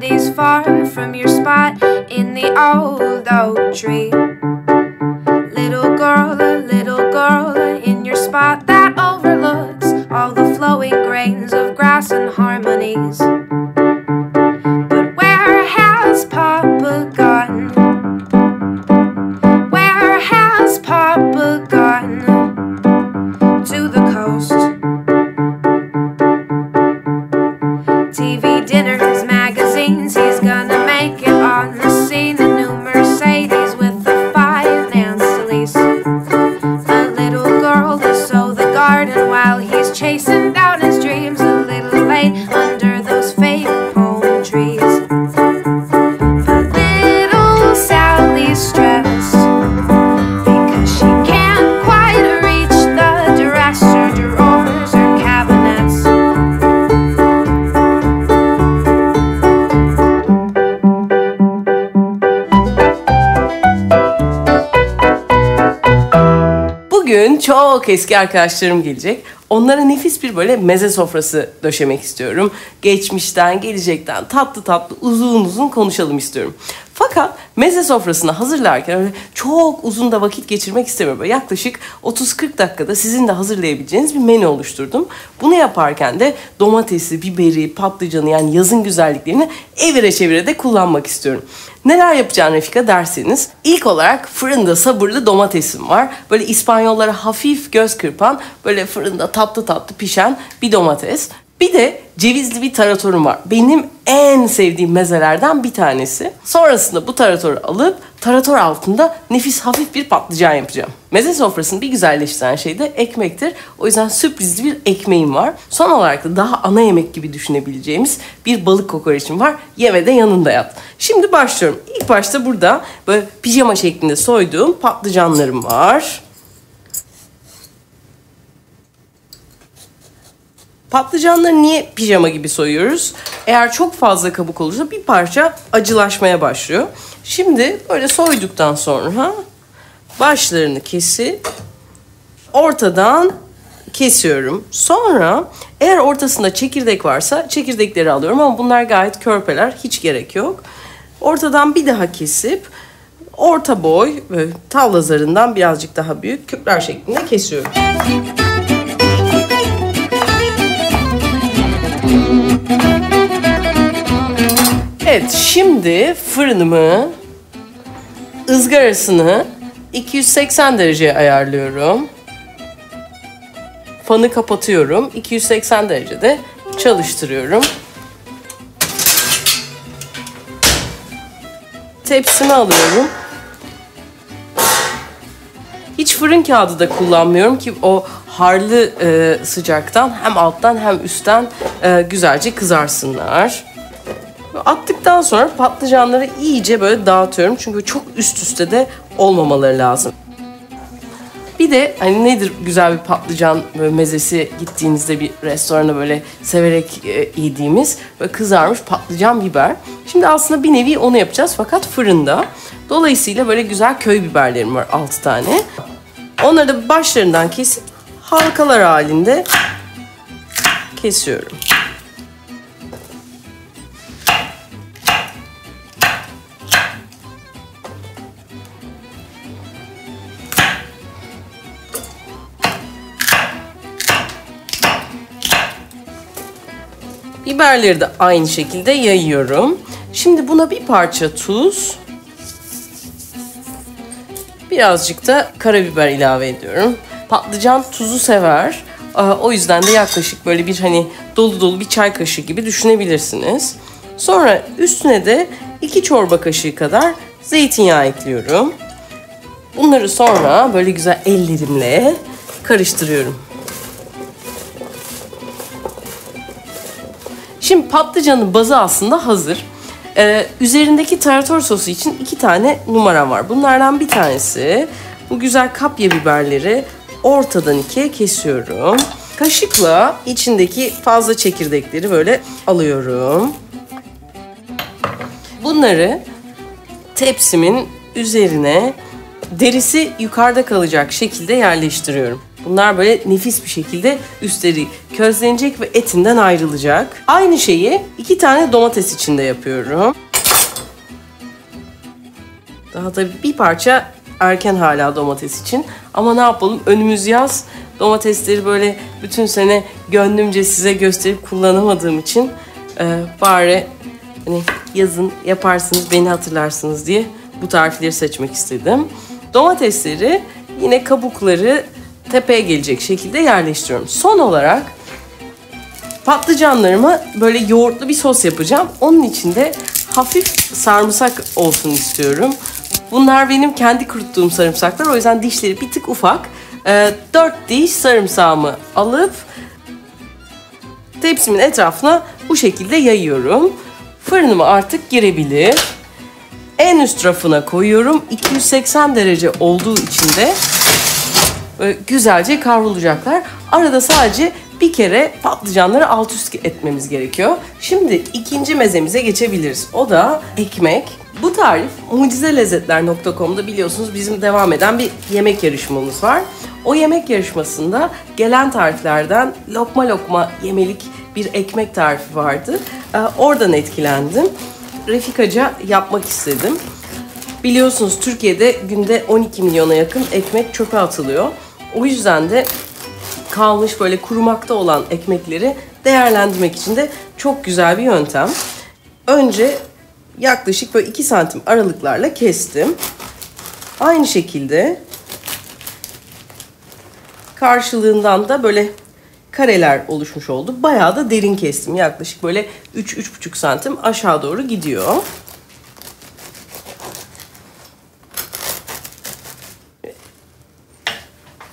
Daddy's far from your spot in the old oak tree. Little girl, a little girl, in your spot that overlooks all the flowing grains of grass and harmonies. Garden while he's çok eski arkadaşlarım gelecek. Onlara nefis bir böyle meze sofrası döşemek istiyorum. Geçmişten, gelecekten tatlı tatlı uzun uzun konuşalım istiyorum. Fakat meze sofrasını hazırlarken öyle çok uzun da vakit geçirmek istemiyorum. Yaklaşık 30-40 dakikada sizin de hazırlayabileceğiniz bir menü oluşturdum. Bunu yaparken de domatesi, biberi, patlıcanı yani yazın güzelliklerini evire çevire de kullanmak istiyorum. Neler yapacağını Refika derseniz ilk olarak fırında sabırlı domatesim var. Böyle İspanyollara hafif göz kırpan böyle fırında tatlı tatlı pişen bir domates. Bir de cevizli bir taratorum var. Benim en sevdiğim mezelerden bir tanesi. Sonrasında bu taratoru alıp tarator altında nefis hafif bir patlıcan yapacağım. Meze sofrasını bir güzelleştiren şey de ekmektir. O yüzden sürprizli bir ekmeğim var. Son olarak da daha ana yemek gibi düşünebileceğimiz bir balık kokoreçim var. Yeme de yanında yat. Şimdi başlıyorum. İlk başta burada böyle pijama şeklinde soyduğum patlıcanlarım var. Patlıcanları niye pijama gibi soyuyoruz? Eğer çok fazla kabuk olursa bir parça acılaşmaya başlıyor. Şimdi böyle soyduktan sonra başlarını kesip ortadan kesiyorum. Sonra eğer ortasında çekirdek varsa çekirdekleri alıyorum ama bunlar gayet körpeler. Hiç gerek yok. Ortadan bir daha kesip orta boy tavla zarından birazcık daha büyük küpler şeklinde kesiyorum. Evet, şimdi fırınımı ızgarasını 280 dereceye ayarlıyorum. Fanı kapatıyorum. 280 derecede çalıştırıyorum. Tepsimi alıyorum. Hiç fırın kağıdı da kullanmıyorum ki o harlı e, sıcaktan hem alttan hem üstten e, güzelce kızarsınlar. Attıktan sonra patlıcanları iyice böyle dağıtıyorum. Çünkü çok üst üste de olmamaları lazım. Bir de hani nedir güzel bir patlıcan böyle mezesi gittiğinizde bir restorana böyle severek e, yediğimiz böyle kızarmış patlıcan biber. Şimdi aslında bir nevi onu yapacağız fakat fırında. Dolayısıyla böyle güzel köy biberlerim var 6 tane. Onları da başlarından kesip halkalar halinde kesiyorum. Biberleri de aynı şekilde yayıyorum. Şimdi buna bir parça tuz, birazcık da karabiber ilave ediyorum. Patlıcan tuzu sever. O yüzden de yaklaşık böyle bir hani dolu dolu bir çay kaşığı gibi düşünebilirsiniz. Sonra üstüne de iki çorba kaşığı kadar zeytinyağı ekliyorum. Bunları sonra böyle güzel ellerimle karıştırıyorum. Şimdi patlıcanın bazı aslında hazır. Ee, üzerindeki tarator sosu için iki tane numaram var. Bunlardan bir tanesi bu güzel kapya biberleri ortadan ikiye kesiyorum. Kaşıkla içindeki fazla çekirdekleri böyle alıyorum. Bunları tepsimin üzerine derisi yukarıda kalacak şekilde yerleştiriyorum. Bunlar böyle nefis bir şekilde üstleri közlenecek ve etinden ayrılacak. Aynı şeyi iki tane domates içinde yapıyorum. Daha tabii bir parça erken hala domates için. Ama ne yapalım önümüz yaz. Domatesleri böyle bütün sene gönlümce size gösterip kullanamadığım için e, bari hani yazın yaparsınız beni hatırlarsınız diye bu tarifleri seçmek istedim. Domatesleri yine kabukları tepeye gelecek şekilde yerleştiriyorum. Son olarak patlıcanlarıma böyle yoğurtlu bir sos yapacağım. Onun içinde hafif sarımsak olsun istiyorum. Bunlar benim kendi kuruttuğum sarımsaklar. O yüzden dişleri bir tık ufak. Ee, 4 diş sarımsağımı alıp tepsimin etrafına bu şekilde yayıyorum. Fırınıma artık girebilir. En üst rafına koyuyorum. 280 derece olduğu için de böyle güzelce kavrulacaklar. Arada sadece bir kere patlıcanları alt üst etmemiz gerekiyor. Şimdi ikinci mezemize geçebiliriz. O da ekmek. Bu tarif mucizelezzetler.com'da biliyorsunuz bizim devam eden bir yemek yarışmamız var. O yemek yarışmasında gelen tariflerden lokma lokma yemelik bir ekmek tarifi vardı. Ee, oradan etkilendim. Refikaca yapmak istedim. Biliyorsunuz Türkiye'de günde 12 milyona yakın ekmek çöpe atılıyor. O yüzden de kalmış böyle kurumakta olan ekmekleri değerlendirmek için de çok güzel bir yöntem. Önce yaklaşık böyle 2 santim aralıklarla kestim. Aynı şekilde karşılığından da böyle kareler oluşmuş oldu. Bayağı da derin kestim. Yaklaşık böyle 3-3,5 santim aşağı doğru gidiyor.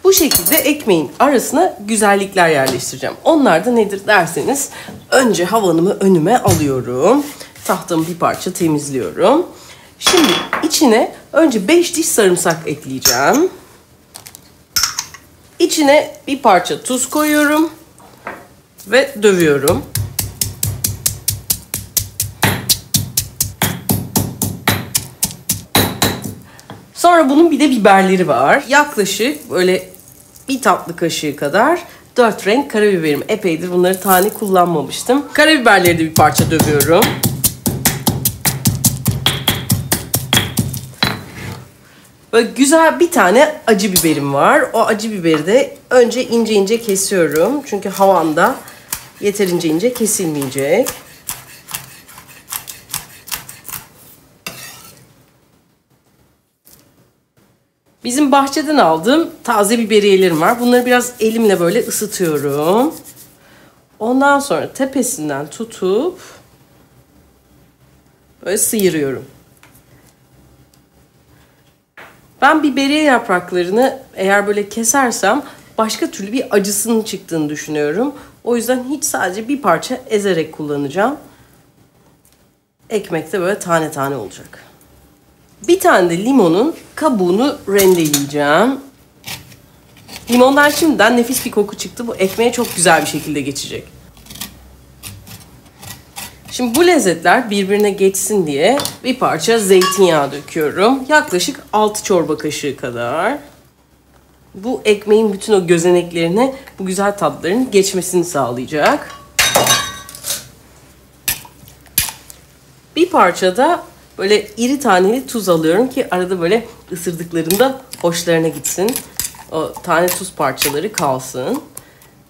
Bu şekilde ekmeğin arasına güzellikler yerleştireceğim. Onlar da nedir derseniz önce havanımı önüme alıyorum. Tahtamı bir parça temizliyorum. Şimdi içine önce 5 diş sarımsak ekleyeceğim. İçine bir parça tuz koyuyorum ve dövüyorum. Sonra bunun bir de biberleri var. Yaklaşık böyle bir tatlı kaşığı kadar dört renk karabiberim. Epeydir bunları tane kullanmamıştım. Karabiberleri de bir parça dövüyorum. Böyle güzel bir tane acı biberim var. O acı biberi de önce ince ince kesiyorum. Çünkü havanda yeterince ince kesilmeyecek. Bizim bahçeden aldığım taze biberiyelerim var. Bunları biraz elimle böyle ısıtıyorum. Ondan sonra tepesinden tutup böyle sıyırıyorum. Ben biberiye yapraklarını eğer böyle kesersem başka türlü bir acısının çıktığını düşünüyorum. O yüzden hiç sadece bir parça ezerek kullanacağım. Ekmek de böyle tane tane olacak. Bir tane de limonun kabuğunu rendeleyeceğim. Limondan şimdiden nefis bir koku çıktı. Bu ekmeğe çok güzel bir şekilde geçecek. Şimdi bu lezzetler birbirine geçsin diye bir parça zeytinyağı döküyorum. Yaklaşık 6 çorba kaşığı kadar. Bu ekmeğin bütün o gözeneklerine bu güzel tatların geçmesini sağlayacak. Bir parça da böyle iri taneli tuz alıyorum ki arada böyle ısırdıklarında hoşlarına gitsin. O tane tuz parçaları kalsın.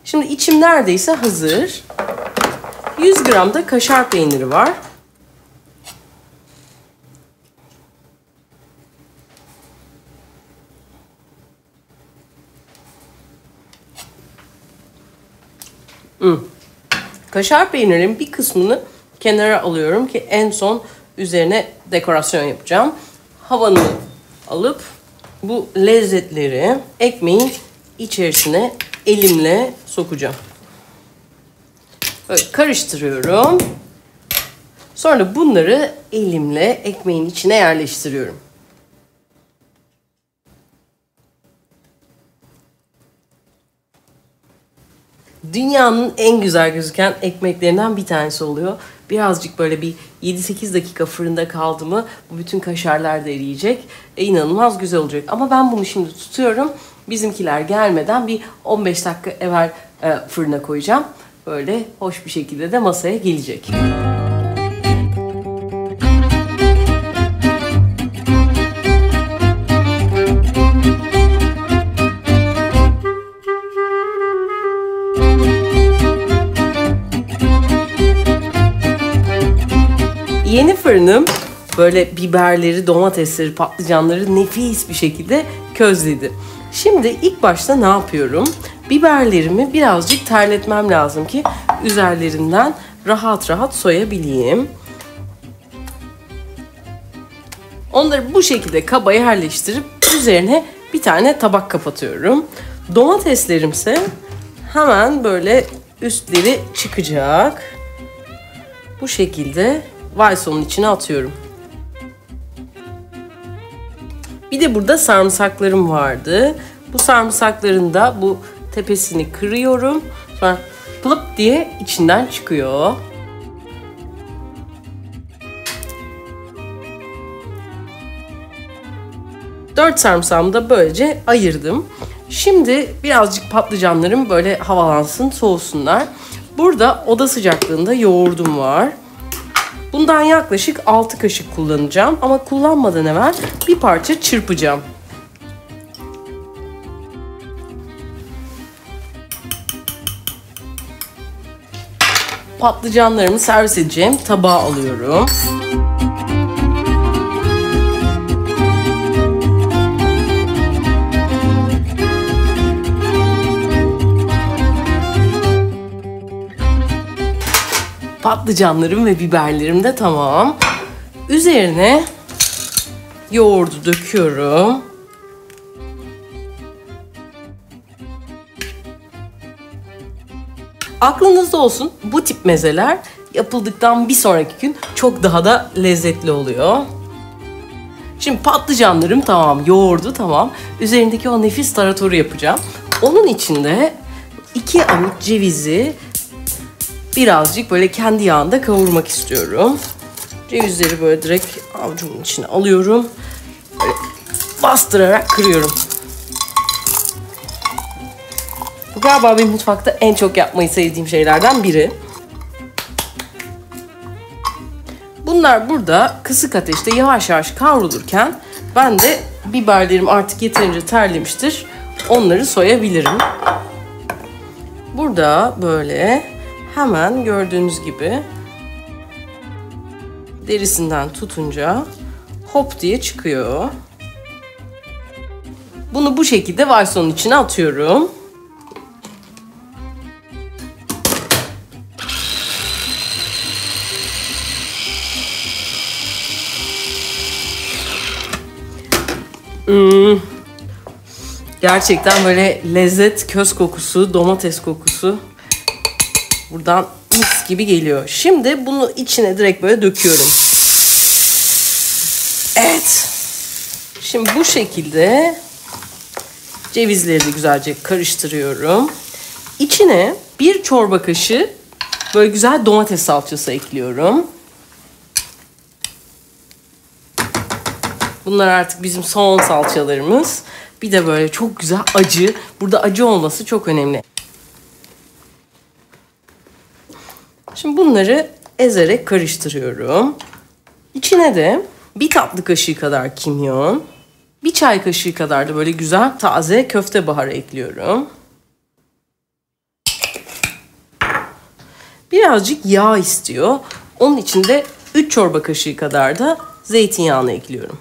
Şimdi içim neredeyse hazır. 100 gram da kaşar peyniri var. Hmm. Kaşar peynirinin bir kısmını kenara alıyorum ki en son üzerine dekorasyon yapacağım. Havanı alıp bu lezzetleri ekmeğin içerisine elimle sokacağım. Böyle karıştırıyorum. Sonra bunları elimle ekmeğin içine yerleştiriyorum. Dünyanın en güzel gözüken ekmeklerinden bir tanesi oluyor. Birazcık böyle bir 7-8 dakika fırında kaldı mı bu bütün kaşarlar da eriyecek. E, inanılmaz güzel olacak. Ama ben bunu şimdi tutuyorum. Bizimkiler gelmeden bir 15 dakika evvel e, fırına koyacağım. Böyle hoş bir şekilde de masaya gelecek. Yeni fırınım böyle biberleri, domatesleri, patlıcanları nefis bir şekilde közledi. Şimdi ilk başta ne yapıyorum? Biberlerimi birazcık terletmem lazım ki üzerlerinden rahat rahat soyabileyim. Onları bu şekilde kaba yerleştirip üzerine bir tane tabak kapatıyorum. Domateslerimse hemen böyle üstleri çıkacak. Bu şekilde Vayson'un içine atıyorum. Bir de burada sarımsaklarım vardı. Bu sarımsakların da bu tepesini kırıyorum. Sonra plıp diye içinden çıkıyor. Dört sarımsağımı da böylece ayırdım. Şimdi birazcık patlıcanlarım böyle havalansın, soğusunlar. Burada oda sıcaklığında yoğurdum var. Bundan yaklaşık 6 kaşık kullanacağım ama kullanmadan evvel bir parça çırpacağım. Patlıcanlarımı servis edeceğim tabağa alıyorum. Patlıcanlarım ve biberlerim de tamam. Üzerine yoğurdu döküyorum. Aklınızda olsun bu tip mezeler yapıldıktan bir sonraki gün çok daha da lezzetli oluyor. Şimdi patlıcanlarım tamam, yoğurdu tamam. Üzerindeki o nefis taratoru yapacağım. Onun içinde iki avuç cevizi birazcık böyle kendi yağında kavurmak istiyorum. Cevizleri böyle direkt avucumun içine alıyorum. Böyle bastırarak kırıyorum. Bu galiba benim mutfakta en çok yapmayı sevdiğim şeylerden biri. Bunlar burada kısık ateşte yavaş yavaş kavrulurken ben de biberlerim artık yeterince terlemiştir. Onları soyabilirim. Burada böyle hemen gördüğünüz gibi derisinden tutunca hop diye çıkıyor. Bunu bu şekilde varsonun içine atıyorum. Hmm. Gerçekten böyle lezzet, köz kokusu, domates kokusu buradan mis gibi geliyor. Şimdi bunu içine direkt böyle döküyorum. Evet. Şimdi bu şekilde cevizleri de güzelce karıştırıyorum. İçine bir çorba kaşığı böyle güzel domates salçası ekliyorum. Bunlar artık bizim son salçalarımız. Bir de böyle çok güzel acı. Burada acı olması çok önemli. Şimdi bunları ezerek karıştırıyorum. İçine de bir tatlı kaşığı kadar kimyon, bir çay kaşığı kadar da böyle güzel taze köfte baharı ekliyorum. Birazcık yağ istiyor. Onun için de 3 çorba kaşığı kadar da zeytinyağını ekliyorum.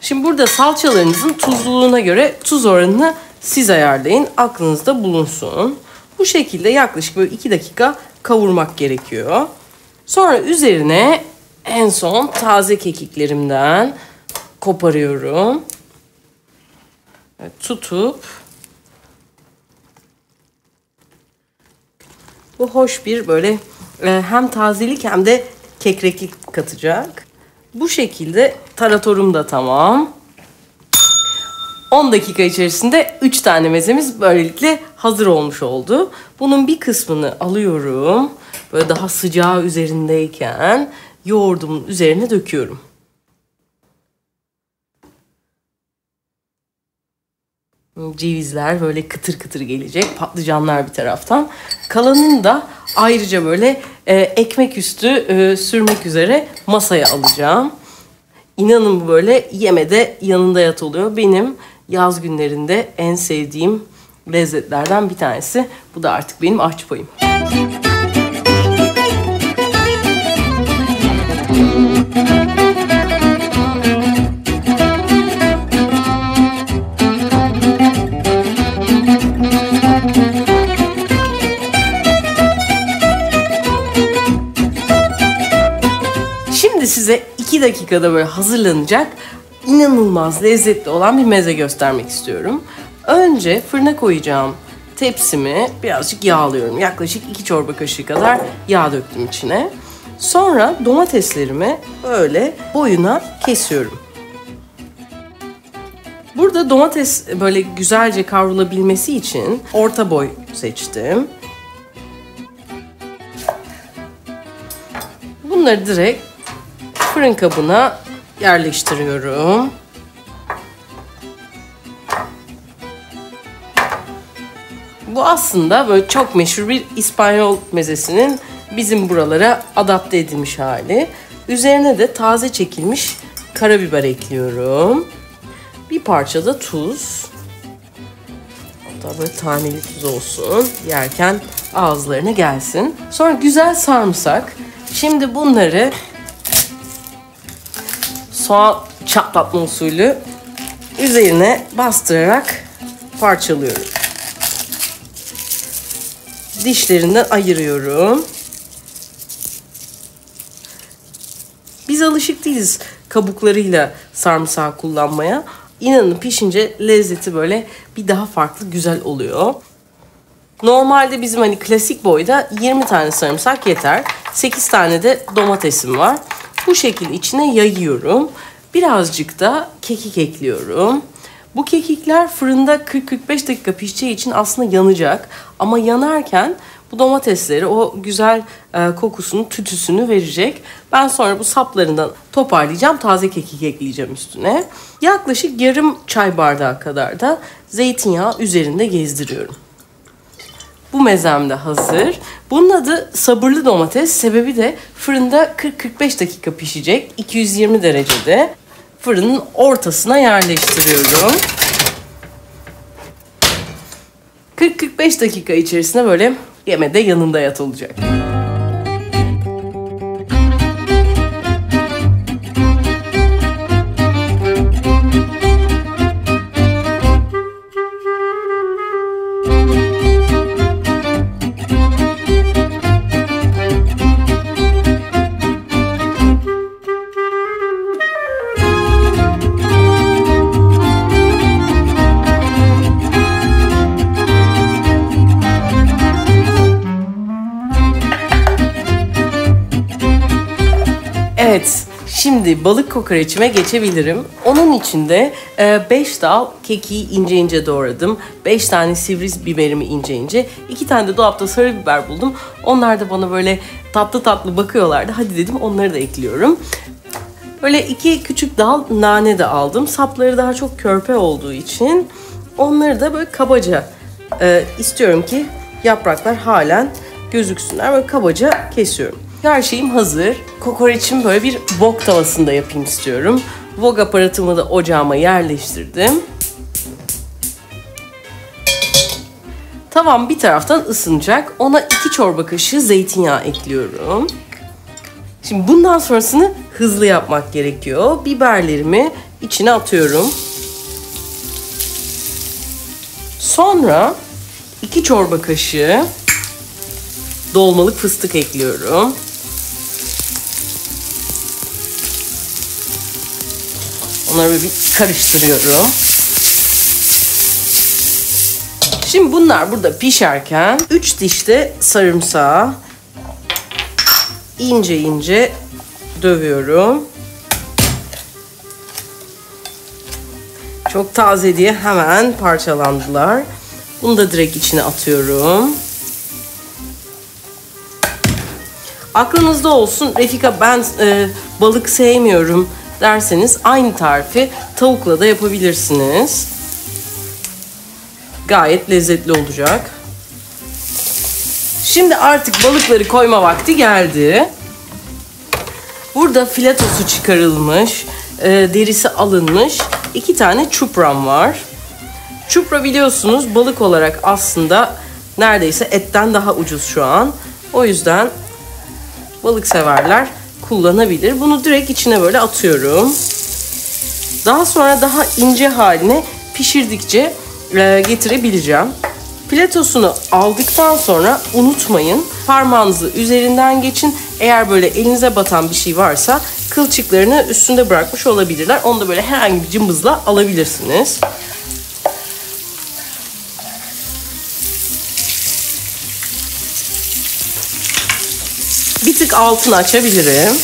Şimdi burada salçalarınızın tuzluluğuna göre tuz oranını siz ayarlayın. Aklınızda bulunsun. Bu şekilde yaklaşık böyle 2 dakika kavurmak gerekiyor. Sonra üzerine en son taze kekiklerimden koparıyorum. Evet, tutup bu hoş bir böyle e, hem tazelik hem de kekreklik katacak. Bu şekilde taratorum da tamam. 10 dakika içerisinde 3 tane mezemiz böylelikle hazır olmuş oldu. Bunun bir kısmını alıyorum. Böyle daha sıcağı üzerindeyken yoğurdumun üzerine döküyorum. Cevizler böyle kıtır kıtır gelecek. Patlıcanlar bir taraftan. Kalanını da ayrıca böyle e, ekmek üstü e, sürmek üzere masaya alacağım. İnanın böyle yemede yanında yat oluyor. Benim yaz günlerinde en sevdiğim lezzetlerden bir tanesi. Bu da artık benim payım. Şimdi size 2 dakikada böyle hazırlanacak inanılmaz lezzetli olan bir meze göstermek istiyorum. Önce fırına koyacağım tepsimi birazcık yağlıyorum. Yaklaşık 2 çorba kaşığı kadar yağ döktüm içine. Sonra domateslerimi böyle boyuna kesiyorum. Burada domates böyle güzelce kavrulabilmesi için orta boy seçtim. Bunları direkt fırın kabına yerleştiriyorum. Bu aslında böyle çok meşhur bir İspanyol mezesinin bizim buralara adapte edilmiş hali. Üzerine de taze çekilmiş karabiber ekliyorum. Bir parça da tuz. Hatta böyle taneli tuz olsun. Yerken ağızlarına gelsin. Sonra güzel sarımsak. Şimdi bunları soğan çatlatma usulü üzerine bastırarak parçalıyorum. Dişlerinden ayırıyorum. Biz alışık değiliz kabuklarıyla sarımsağı kullanmaya. İnanın pişince lezzeti böyle bir daha farklı güzel oluyor. Normalde bizim hani klasik boyda 20 tane sarımsak yeter. 8 tane de domatesim var. Bu şekilde içine yayıyorum. Birazcık da kekik ekliyorum. Bu kekikler fırında 40-45 dakika pişeceği için aslında yanacak. Ama yanarken bu domatesleri o güzel e, kokusunu, tütüsünü verecek. Ben sonra bu saplarından toparlayacağım. Taze kekik ekleyeceğim üstüne. Yaklaşık yarım çay bardağı kadar da zeytinyağı üzerinde gezdiriyorum. Bu mezem de hazır. Bunun adı sabırlı domates. Sebebi de fırında 40-45 dakika pişecek. 220 derecede. Fırının ortasına yerleştiriyorum. 40-45 dakika içerisinde böyle yemede yanında yat olacak. Evet, şimdi balık kokoreçime geçebilirim. Onun için de 5 dal kekiği ince ince doğradım. 5 tane sivri biberimi ince ince. 2 tane de dolapta sarı biber buldum. Onlar da bana böyle tatlı tatlı bakıyorlardı. Hadi dedim onları da ekliyorum. Böyle iki küçük dal nane de aldım. Sapları daha çok körpe olduğu için onları da böyle kabaca e, istiyorum ki yapraklar halen gözüksünler. Böyle kabaca kesiyorum. Her şeyim hazır. Kokoreçimi böyle bir wok tavasında yapayım istiyorum. Wok aparatımı da ocağıma yerleştirdim. Tavam bir taraftan ısınacak. Ona iki çorba kaşığı zeytinyağı ekliyorum. Şimdi bundan sonrasını hızlı yapmak gerekiyor. Biberlerimi içine atıyorum. Sonra iki çorba kaşığı dolmalık fıstık ekliyorum. Onları bir karıştırıyorum. Şimdi bunlar burada pişerken 3 dişte sarımsağı ince ince dövüyorum. Çok taze diye hemen parçalandılar. Bunu da direkt içine atıyorum. Aklınızda olsun Refika ben e, balık sevmiyorum derseniz aynı tarifi tavukla da yapabilirsiniz. Gayet lezzetli olacak. Şimdi artık balıkları koyma vakti geldi. Burada filetosu çıkarılmış, e, derisi alınmış iki tane çupram var. Çupra biliyorsunuz balık olarak aslında neredeyse etten daha ucuz şu an. O yüzden balık severler kullanabilir. Bunu direkt içine böyle atıyorum. Daha sonra daha ince haline pişirdikçe e, getirebileceğim. Filetosunu aldıktan sonra unutmayın parmağınızı üzerinden geçin. Eğer böyle elinize batan bir şey varsa kılçıklarını üstünde bırakmış olabilirler. Onu da böyle herhangi bir cımbızla alabilirsiniz. Tık altını açabilirim.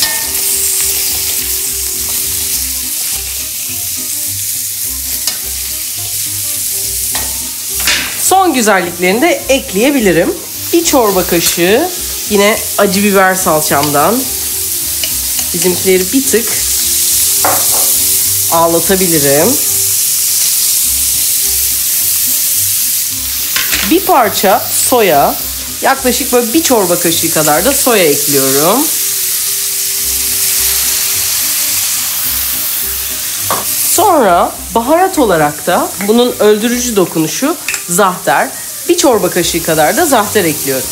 Son güzelliklerini de ekleyebilirim. Bir çorba kaşığı yine acı biber salçamdan. Bizimkileri bir tık ağlatabilirim. Bir parça soya, yaklaşık böyle bir çorba kaşığı kadar da soya ekliyorum. Sonra baharat olarak da bunun öldürücü dokunuşu zahter. Bir çorba kaşığı kadar da zahter ekliyorum.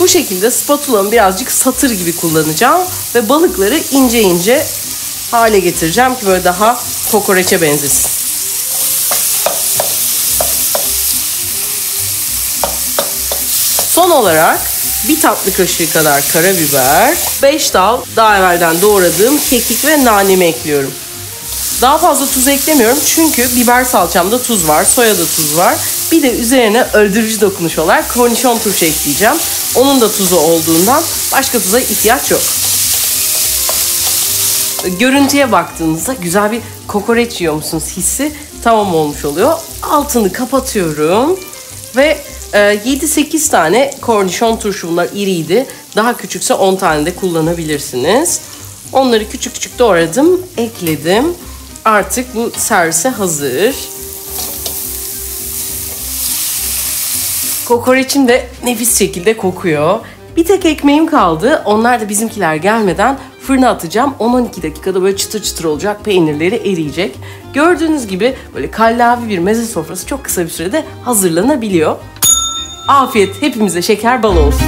Bu şekilde spatulamı birazcık satır gibi kullanacağım ve balıkları ince ince hale getireceğim ki böyle daha kokoreçe benzesin. Olarak bir tatlı kaşığı kadar karabiber, 5 dal daha evvelden doğradığım kekik ve nanemi ekliyorum. Daha fazla tuz eklemiyorum çünkü biber salçamda tuz var, soya da tuz var. Bir de üzerine öldürücü dokunuş olarak kornişon turşu ekleyeceğim. Onun da tuzu olduğundan başka tuza ihtiyaç yok. Görüntüye baktığınızda güzel bir kokoreç yiyor musunuz hissi tamam olmuş oluyor. Altını kapatıyorum ve 7-8 tane kornişon turşu bunlar iriydi. Daha küçükse 10 tane de kullanabilirsiniz. Onları küçük küçük doğradım, ekledim. Artık bu servise hazır. Kokoreçim de nefis şekilde kokuyor. Bir tek ekmeğim kaldı. Onlar da bizimkiler gelmeden fırına atacağım. 10-12 dakikada böyle çıtır çıtır olacak. Peynirleri eriyecek. Gördüğünüz gibi böyle kallavi bir meze sofrası çok kısa bir sürede hazırlanabiliyor. Afiyet hepimize şeker bal olsun.